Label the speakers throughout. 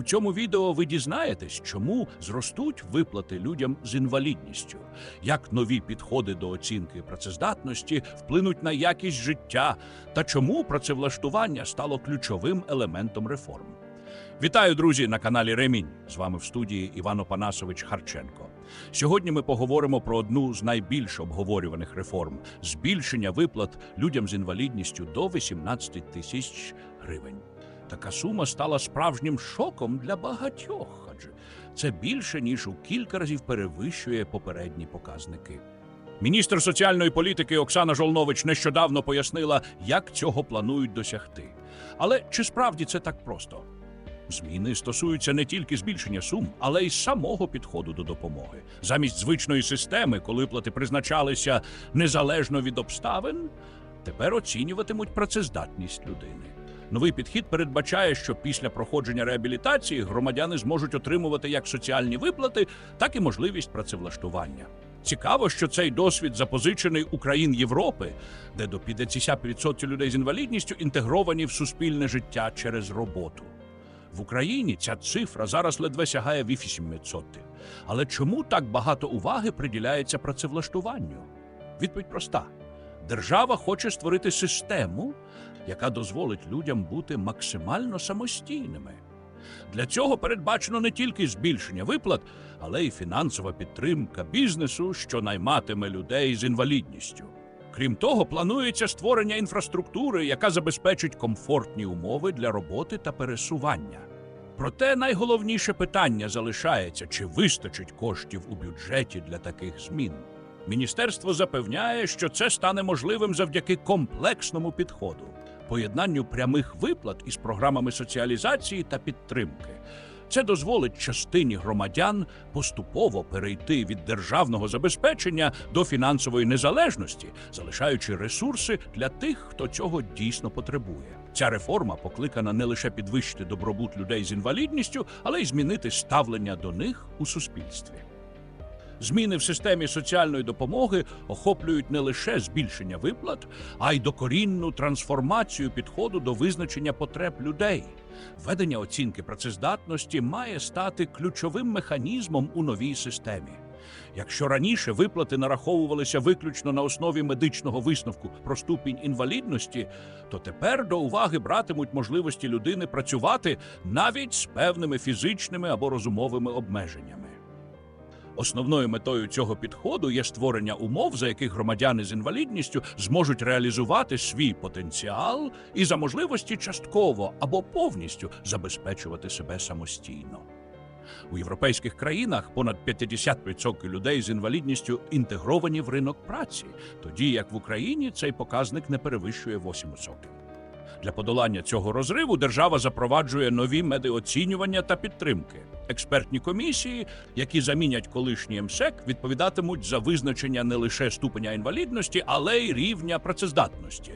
Speaker 1: У цьому відео ви дізнаєтесь, чому зростуть виплати людям з інвалідністю, як нові підходи до оцінки працездатності вплинуть на якість життя та чому працевлаштування стало ключовим елементом реформ. Вітаю, друзі, на каналі Ремінь. З вами в студії Іван Опанасович Харченко. Сьогодні ми поговоримо про одну з найбільш обговорюваних реформ збільшення виплат людям з інвалідністю до 18 тисяч гривень. Така сума стала справжнім шоком для багатьох, адже це більше ніж у кілька разів перевищує попередні показники. Міністр соціальної політики Оксана Жолнович нещодавно пояснила, як цього планують досягти. Але чи справді це так просто? Зміни стосуються не тільки збільшення сум, але й самого підходу до допомоги. Замість звичної системи, коли плати призначалися незалежно від обставин, тепер оцінюватимуть працездатність людини. Новий підхід передбачає, що після проходження реабілітації громадяни зможуть отримувати як соціальні виплати, так і можливість працевлаштування. Цікаво, що цей досвід запозичений у країн Європи, де до 50% людей з інвалідністю інтегровані в суспільне життя через роботу. В Україні ця цифра зараз ледве сягає 8%. Але чому так багато уваги приділяється працевлаштуванню? Відповідь проста: держава хоче створити систему, яка дозволить людям бути максимально самостійними. Для цього передбачено не тільки збільшення виплат, але й фінансова підтримка бізнесу, що найматиме людей з інвалідністю. Крім того, планується створення інфраструктури, яка забезпечить комфортні умови для роботи та пересування. Проте найголовніше питання залишається, чи вистачить коштів у бюджеті для таких змін. Міністерство запевняє, що це стане можливим завдяки комплексному підходу, поєднанню прямих виплат із програмами соціалізації та підтримки. Це дозволить частині громадян поступово перейти від державного забезпечення до фінансової незалежності, залишаючи ресурси для тих, хто цього дійсно потребує. Ця реформа покликана не лише підвищити добробут людей з інвалідністю, але й змінити ставлення до них у суспільстві. Зміни в системі соціальної допомоги охоплюють не лише збільшення виплат, а й докорінну трансформацію підходу до визначення потреб людей. Введення оцінки працездатності має стати ключовим механізмом у новій системі. Якщо раніше виплати нараховувалися виключно на основі медичного висновку про ступінь інвалідності, то тепер до уваги братимуть можливості людини працювати навіть з певними фізичними або розумовими обмеженнями. Основною метою цього підходу є створення умов, за яких громадяни з інвалідністю зможуть реалізувати свій потенціал і за можливості частково або повністю забезпечувати себе самостійно. У європейських країнах понад 50% людей з інвалідністю інтегровані в ринок праці, тоді як в Україні цей показник не перевищує 8%. Для подолання цього розриву держава запроваджує нові медіоцінювання та підтримки. Експертні комісії, які замінять колишній МСЕК, відповідатимуть за визначення не лише ступеня інвалідності, але й рівня працездатності.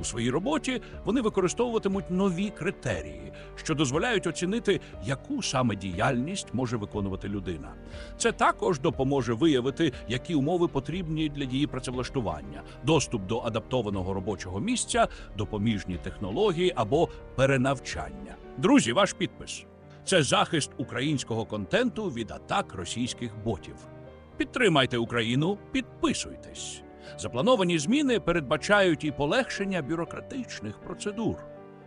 Speaker 1: У своїй роботі вони використовуватимуть нові критерії, що дозволяють оцінити, яку саме діяльність може виконувати людина. Це також допоможе виявити, які умови потрібні для її працевлаштування, доступ до адаптованого робочого місця, допоміжні технології або перенавчання. Друзі, ваш підпис це захист українського контенту від атак російських ботів. Підтримайте Україну, підписуйтесь. Заплановані зміни передбачають і полегшення бюрократичних процедур.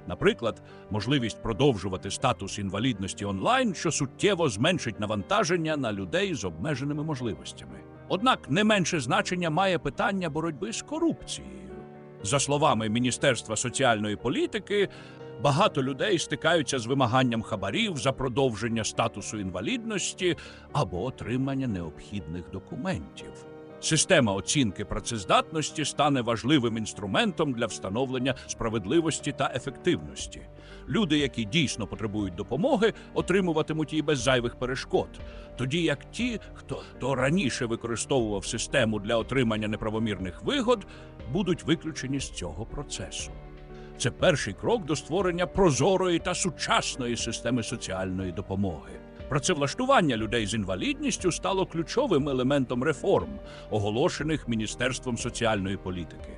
Speaker 1: Наприклад, можливість продовжувати статус інвалідності онлайн, що суттєво зменшить навантаження на людей з обмеженими можливостями. Однак не менше значення має питання боротьби з корупцією. За словами Міністерства соціальної політики, багато людей стикаються з вимаганням хабарів за продовження статусу інвалідності або отримання необхідних документів. Система оцінки працездатності стане важливим інструментом для встановлення справедливості та ефективності. Люди, які дійсно потребують допомоги, отримуватимуть її без зайвих перешкод, тоді як ті, хто то раніше використовував систему для отримання неправомірних вигод, будуть виключені з цього процесу. Це перший крок до створення прозорої та сучасної системи соціальної допомоги. Працевлаштування людей з інвалідністю стало ключовим елементом реформ, оголошених Міністерством соціальної політики.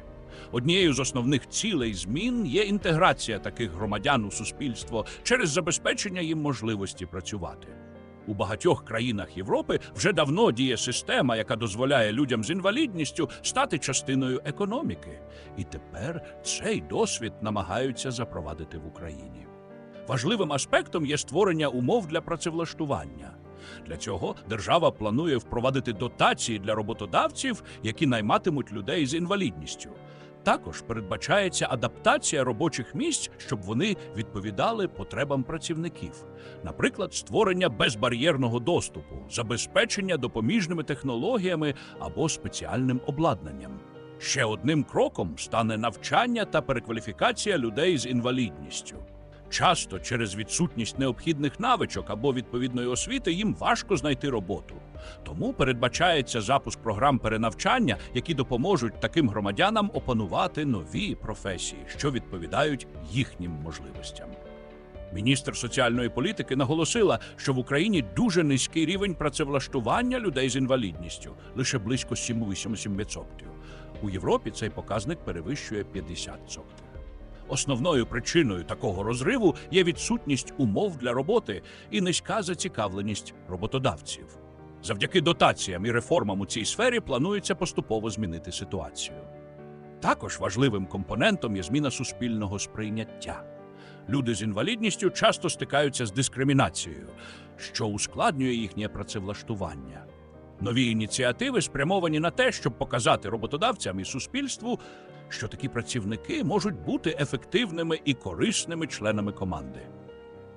Speaker 1: Однією з основних цілей змін є інтеграція таких громадян у суспільство через забезпечення їм можливості працювати. У багатьох країнах Європи вже давно діє система, яка дозволяє людям з інвалідністю стати частиною економіки. І тепер цей досвід намагаються запровадити в Україні. Важливим аспектом є створення умов для працевлаштування. Для цього держава планує впровадити дотації для роботодавців, які найматимуть людей з інвалідністю. Також передбачається адаптація робочих місць, щоб вони відповідали потребам працівників, наприклад, створення безбар'єрного доступу, забезпечення допоміжними технологіями або спеціальним обладнанням. Ще одним кроком стане навчання та перекваліфікація людей з інвалідністю. Часто через відсутність необхідних навичок або відповідної освіти їм важко знайти роботу. Тому передбачається запуск програм перенавчання, які допоможуть таким громадянам опанувати нові професії, що відповідають їхнім можливостям. Міністр соціальної політики наголосила, що в Україні дуже низький рівень працевлаштування людей з інвалідністю лише близько 7-8%. У Європі цей показник перевищує 50%. Основною причиною такого розриву є відсутність умов для роботи і низька зацікавленість роботодавців. Завдяки дотаціям і реформам у цій сфері планується поступово змінити ситуацію. Також важливим компонентом є зміна суспільного сприйняття. Люди з інвалідністю часто стикаються з дискримінацією, що ускладнює їхнє працевлаштування. Нові ініціативи спрямовані на те, щоб показати роботодавцям і суспільству, що такі працівники можуть бути ефективними і корисними членами команди.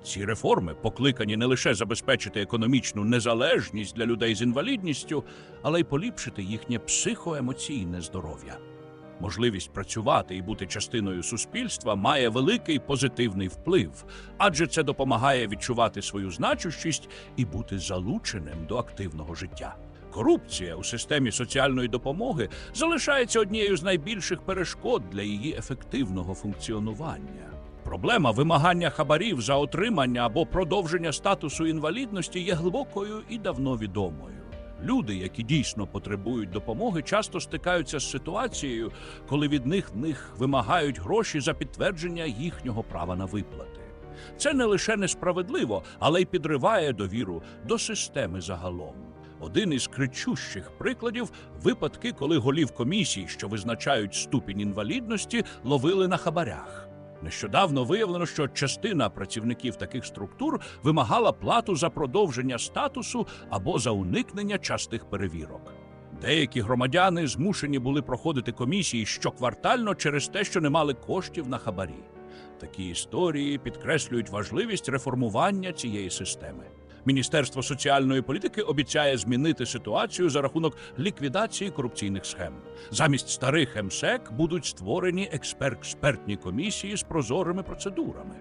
Speaker 1: Ці реформи покликані не лише забезпечити економічну незалежність для людей з інвалідністю, але й поліпшити їхнє психоемоційне здоров'я. Можливість працювати і бути частиною суспільства має великий позитивний вплив, адже це допомагає відчувати свою значущість і бути залученим до активного життя. Корупція у системі соціальної допомоги залишається однією з найбільших перешкод для її ефективного функціонування. Проблема вимагання хабарів за отримання або продовження статусу інвалідності є глибокою і давно відомою. Люди, які дійсно потребують допомоги, часто стикаються з ситуацією, коли від них них вимагають гроші за підтвердження їхнього права на виплати. Це не лише несправедливо, але й підриває довіру до системи загалом. Один із кричущих прикладів випадки, коли голів комісій, що визначають ступінь інвалідності, ловили на хабарях. Нещодавно виявлено, що частина працівників таких структур вимагала плату за продовження статусу або за уникнення частих перевірок. Деякі громадяни змушені були проходити комісії щоквартально через те, що не мали коштів на хабарі. Такі історії підкреслюють важливість реформування цієї системи. Міністерство соціальної політики обіцяє змінити ситуацію за рахунок ліквідації корупційних схем. Замість старих МСЕК будуть створені експерт-експертні комісії з прозорими процедурами.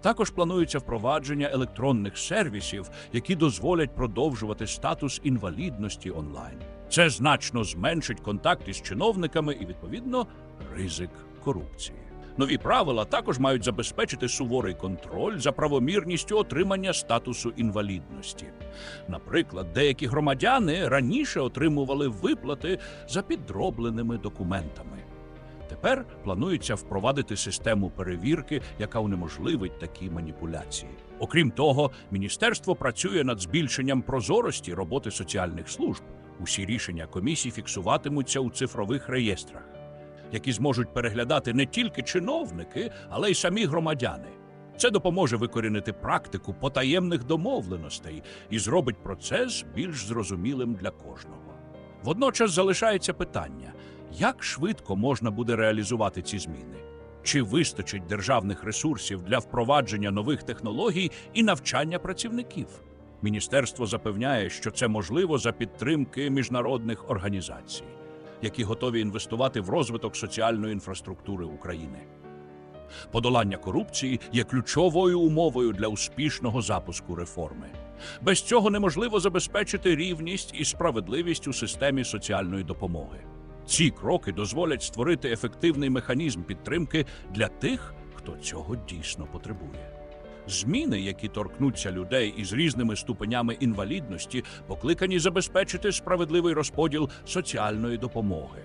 Speaker 1: Також планується впровадження електронних сервісів, які дозволять продовжувати статус інвалідності онлайн. Це значно зменшить контакт із чиновниками і, відповідно, ризик корупції. Нові правила також мають забезпечити суворий контроль за правомірністю отримання статусу інвалідності. Наприклад, деякі громадяни раніше отримували виплати за підробленими документами. Тепер планується впровадити систему перевірки, яка унеможливить такі маніпуляції. Окрім того, міністерство працює над збільшенням прозорості роботи соціальних служб. Усі рішення комісій фіксуватимуться у цифрових реєстрах які зможуть переглядати не тільки чиновники, але й самі громадяни. Це допоможе викорінити практику потаємних домовленостей і зробить процес більш зрозумілим для кожного. Водночас залишається питання, як швидко можна буде реалізувати ці зміни? Чи вистачить державних ресурсів для впровадження нових технологій і навчання працівників? Міністерство запевняє, що це можливо за підтримки міжнародних організацій які готові інвестувати в розвиток соціальної інфраструктури України. Подолання корупції є ключовою умовою для успішного запуску реформи. Без цього неможливо забезпечити рівність і справедливість у системі соціальної допомоги. Ці кроки дозволять створити ефективний механізм підтримки для тих, хто цього дійсно потребує. Зміни, які торкнуться людей із різними ступенями інвалідності, покликані забезпечити справедливий розподіл соціальної допомоги.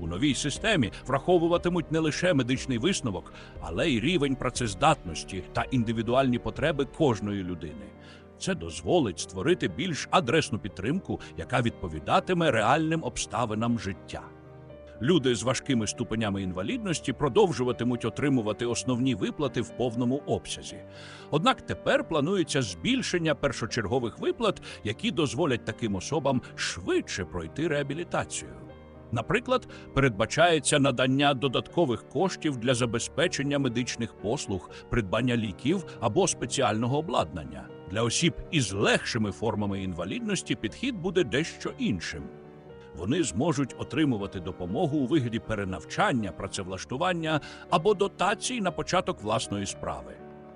Speaker 1: У новій системі враховуватимуть не лише медичний висновок, але й рівень працездатності та індивідуальні потреби кожної людини. Це дозволить створити більш адресну підтримку, яка відповідатиме реальним обставинам життя. Люди з важкими ступенями інвалідності продовжуватимуть отримувати основні виплати в повному обсязі. Однак тепер планується збільшення першочергових виплат, які дозволять таким особам швидше пройти реабілітацію. Наприклад, передбачається надання додаткових коштів для забезпечення медичних послуг, придбання ліків або спеціального обладнання. Для осіб із легшими формами інвалідності підхід буде дещо іншим. Вони зможуть отримувати допомогу у вигляді перенавчання, працевлаштування або дотацій на початок власної справи.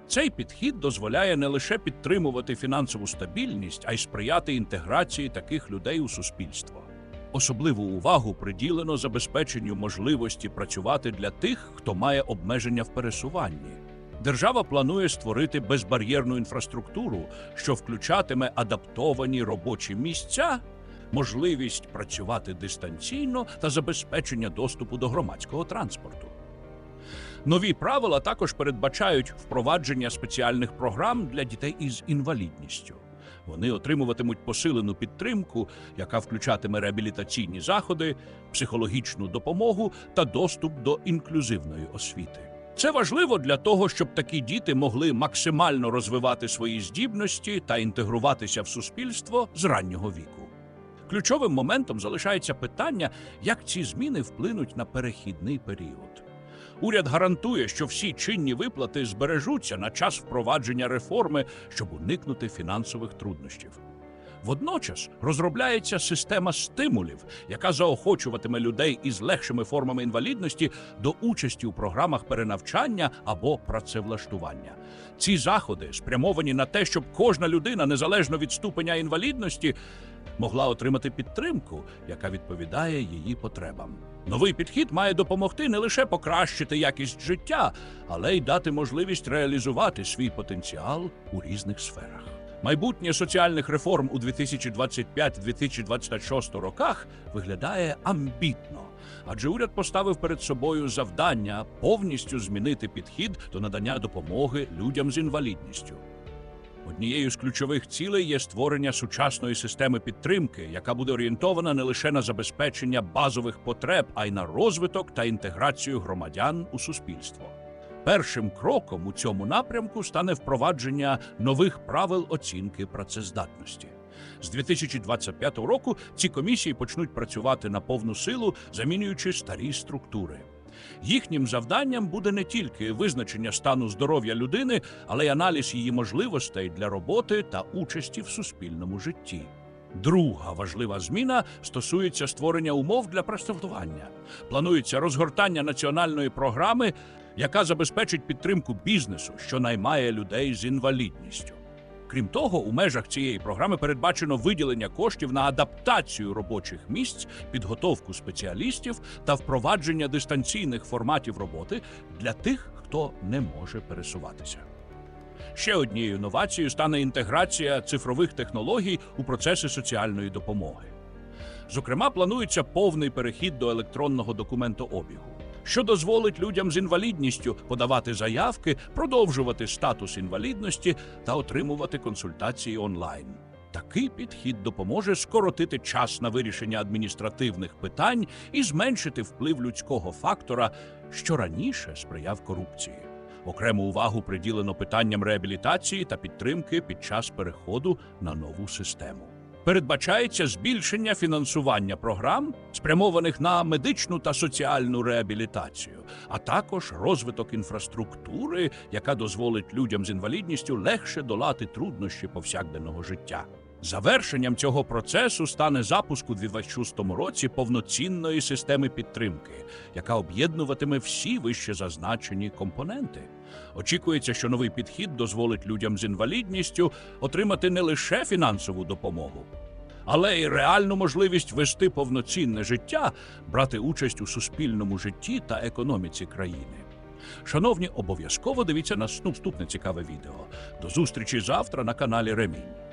Speaker 1: Цей підхід дозволяє не лише підтримувати фінансову стабільність, а й сприяти інтеграції таких людей у суспільство. Особливу увагу приділено забезпеченню можливості працювати для тих, хто має обмеження в пересуванні. Держава планує створити безбар'єрну інфраструктуру, що включатиме адаптовані робочі місця, можливість працювати дистанційно та забезпечення доступу до громадського транспорту. Нові правила також передбачають впровадження спеціальних програм для дітей із інвалідністю. Вони отримуватимуть посилену підтримку, яка включатиме реабілітаційні заходи, психологічну допомогу та доступ до інклюзивної освіти. Це важливо для того, щоб такі діти могли максимально розвивати свої здібності та інтегруватися в суспільство з раннього віку. Ключовим моментом залишається питання, як ці зміни вплинуть на перехідний період. Уряд гарантує, що всі чинні виплати збережуться на час впровадження реформи, щоб уникнути фінансових труднощів. Водночас розробляється система стимулів, яка заохочуватиме людей із легшими формами інвалідності до участі у програмах перенавчання або працевлаштування. Ці заходи спрямовані на те, щоб кожна людина, незалежно від ступеня інвалідності, могла отримати підтримку, яка відповідає її потребам. Новий підхід має допомогти не лише покращити якість життя, але й дати можливість реалізувати свій потенціал у різних сферах. Майбутнє соціальних реформ у 2025-2026 роках виглядає амбітно, адже уряд поставив перед собою завдання повністю змінити підхід до надання допомоги людям з інвалідністю. Однією з ключових цілей є створення сучасної системи підтримки, яка буде орієнтована не лише на забезпечення базових потреб, а й на розвиток та інтеграцію громадян у суспільство. Першим кроком у цьому напрямку стане впровадження нових правил оцінки працездатності. З 2025 року ці комісії почнуть працювати на повну силу, замінюючи старі структури. Їхнім завданням буде не тільки визначення стану здоров'я людини, але й аналіз її можливостей для роботи та участі в суспільному житті. Друга важлива зміна стосується створення умов для працевлаштування. Планується розгортання національної програми, яка забезпечить підтримку бізнесу, що наймає людей з інвалідністю. Крім того, у межах цієї програми передбачено виділення коштів на адаптацію робочих місць, підготовку спеціалістів та впровадження дистанційних форматів роботи для тих, хто не може пересуватися. Ще однією новацією стане інтеграція цифрових технологій у процеси соціальної допомоги. Зокрема, планується повний перехід до електронного документообігу, що дозволить людям з інвалідністю подавати заявки, продовжувати статус інвалідності та отримувати консультації онлайн. Такий підхід допоможе скоротити час на вирішення адміністративних питань і зменшити вплив людського фактора, що раніше сприяв корупції. Окрему увагу приділено питанням реабілітації та підтримки під час переходу на нову систему. Передбачається збільшення фінансування програм, спрямованих на медичну та соціальну реабілітацію, а також розвиток інфраструктури, яка дозволить людям з інвалідністю легше долати труднощі повсякденного життя. Завершенням цього процесу стане запуск у 2026 році повноцінної системи підтримки, яка об'єднуватиме всі вище зазначені компоненти. Очікується, що новий підхід дозволить людям з інвалідністю отримати не лише фінансову допомогу, але й реальну можливість вести повноцінне життя, брати участь у суспільному житті та економіці країни. Шановні, обов'язково дивіться наступне цікаве відео. До зустрічі завтра на каналі Ремінь.